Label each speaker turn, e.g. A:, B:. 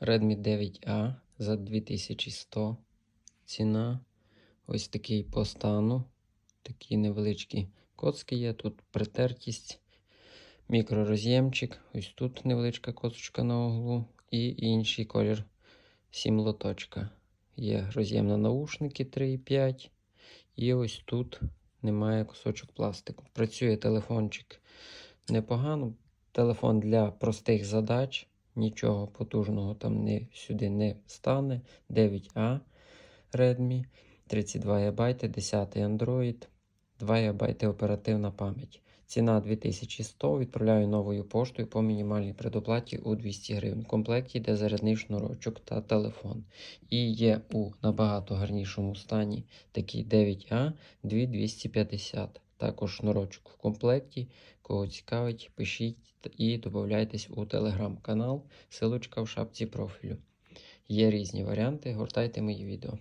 A: Redmi 9A за 2100 ціна. Ось такий по стану. Такі невеличкі коцки є. Тут притертість, мікророз'ємчик. Ось тут невеличка косочка на углу. І інший колір 7 лоточка. Є роз'єм на наушники 3,5. І ось тут немає кусочок пластику. Працює телефончик непогано. Телефон для простих задач. Нічого потужного там не, сюди не стане. 9А Redmi, 32 ГБ, 10 Android, 2 ГБ оперативна пам'ять. Ціна 2100. Відправляю новою поштою по мінімальній предоплаті у 200 гривень. В комплекті йде зарядний шнурочок та телефон. І є у набагато гарнішому стані такий 9А 2250. Також шнурочок в комплекті. Кого цікавить, пишіть і додайтесь у телеграм-канал. Силочка в шапці профілю. Є різні варіанти. Гортайте мої відео.